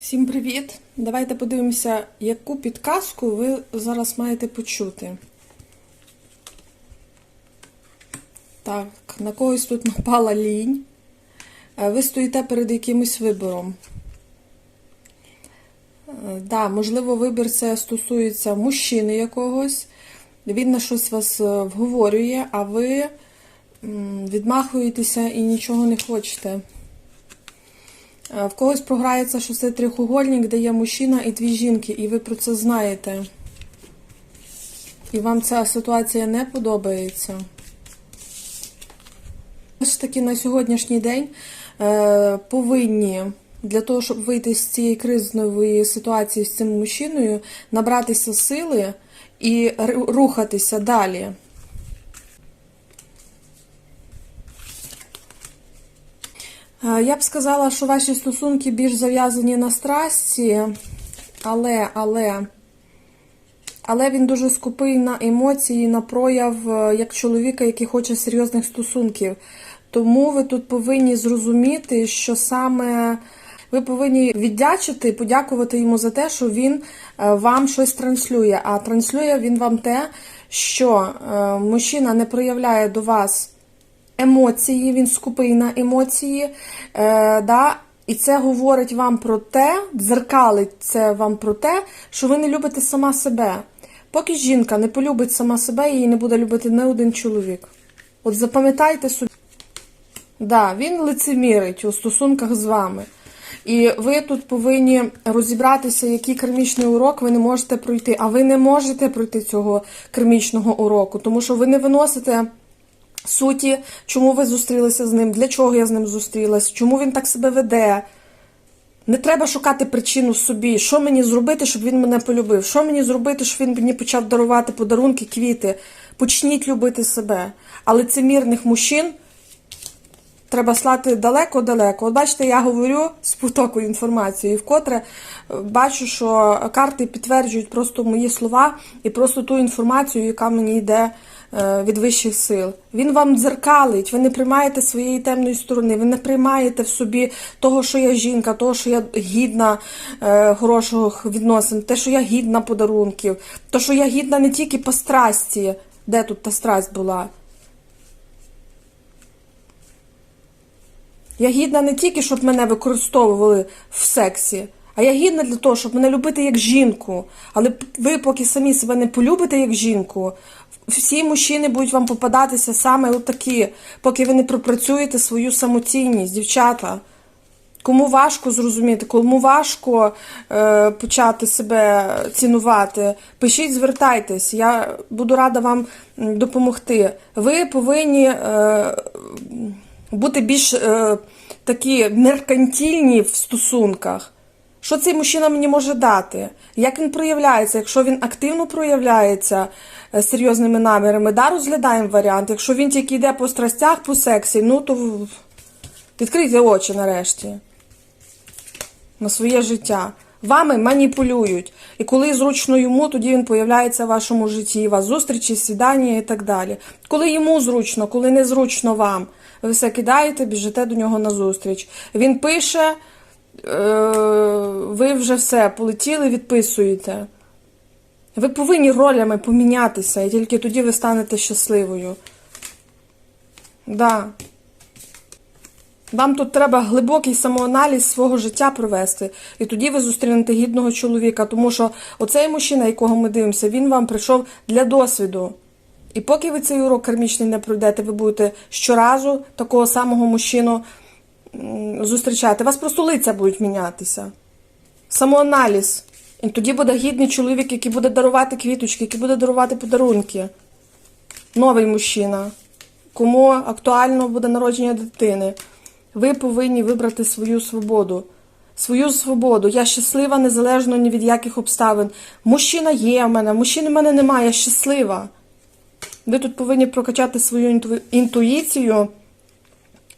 Всім привіт! Давайте подивимося, яку підказку ви зараз маєте почути. Так, на когось тут напала лінь. Е, Ви стоїте перед якимось вибором. Е, Да, можливо, вибір це стосується мужчини якогось. Він на щось вас е, вговорює, а ви відмахуєтеся і нічого не хочете. Е, В когось програється, що це трихугольник, де є мужчина і дві жінки, і ви про це знаєте. І вам ця ситуація не подобається. Все ж таки на сьогоднішній день е, повинні для того, щоб вийти з цієї кризової ситуації з цим мужчиною, набратися сили і рухатися далі. Я б сказала, що ваші стосунки більш зав'язані на страсті, але, але, але він дуже скупий на емоції, на прояв е, як чоловіка, який хоче серйозних стосунків. Тому ви тут повинні зрозуміти, що саме ви повинні віддячити, подякувати йому за те, що він е, вам щось транслює. А транслює він вам те, що е, мужчина не проявляє до вас емоції, він скупий на емоції. Е, да? І це говорить вам про те, дзеркалить це вам про те, що ви не любите сама себе. Поки жінка не полюбить сама себе, її не буде любити не один чоловік. От запам'ятайте собі. Да, він лицемірить у стосунках з вами. І ви тут повинні розібратися, який кармічний урок ви не можете пройти. А ви не можете пройти цього кармічного уроку, тому що ви не виносите суті, чому ви зустрілися з ним, для чого я з ним зустрілась, чому він так себе веде. Не треба шукати причину собі, що мені зробити, щоб він мене полюбив, що мені зробити, щоб він мені почав дарувати подарунки, квіти. Почніть любити себе. Але лицемірних мужчин треба слати далеко-далеко. От бачите, я говорю з потоку інформації, і вкотре е, бачу, що карти підтверджують просто мої слова і просто ту інформацію, яка мені йде від вищих сил. Він вам дзеркалить, ви не приймаєте своєї темної сторони, ви не приймаєте в собі того, що я жінка, того, що я гідна е, хороших відносин, те, що я гідна подарунків, то, що я гідна не тільки по страсті, де тут та страсть була. Я гідна не тільки, щоб мене використовували в сексі, а я гідна для того, щоб мене любити як жінку. Але ви, поки самі себе не полюбите як жінку, всі мужчини будуть вам попадатися саме отакі, поки ви не пропрацюєте свою самоцінність, дівчата. Кому важко зрозуміти, кому важко е, почати себе цінувати, пишіть, звертайтесь, я буду рада вам допомогти. Ви повинні е, бути більш е, такі меркантильні в стосунках. Що цей мужчина мені може дати? Як він проявляється? Якщо він активно проявляється е, серйозними намірами, да, розглядаємо варіант. Якщо він тільки йде по страстях, по сексі, ну то відкрийте очі нарешті на своє життя. Вами маніпулюють. І коли зручно йому, тоді він появляється в вашому житті. У вас зустрічі, свідання і так далі. Коли йому зручно, коли не зручно вам, ви все кидаєте, біжите до нього на зустріч. Він пише, ви вже все полетіли, відписуєте. Ви повинні ролями помінятися, і тільки тоді ви станете щасливою. Да. Вам тут треба глибокий самоаналіз свого життя провести, і тоді ви зустрінете гідного чоловіка, тому що оцей мужчина, якого ми дивимося, він вам прийшов для досвіду. І поки ви цей урок кармічний не пройдете, ви будете щоразу такого самого мужчину зустрічати. У вас просто лиця будуть мінятися. Самоаналіз. І тоді буде гідний чоловік, який буде дарувати квіточки, який буде дарувати подарунки. Новий мужчина. Кому актуально буде народження дитини. Ви повинні вибрати свою свободу. Свою свободу. Я щаслива незалежно ні від яких обставин. Мужчина є в мене, мужчини в мене немає, я щаслива. Ви тут повинні прокачати свою інту- інтуїцію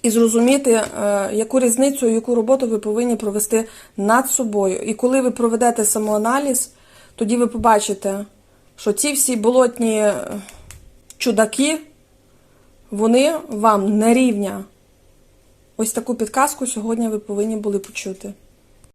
і зрозуміти, е, яку різницю, яку роботу ви повинні провести над собою. І коли ви проведете самоаналіз, тоді ви побачите, що ці всі болотні е, чудаки, вони вам не рівня. Ось таку підказку сьогодні ви повинні були почути.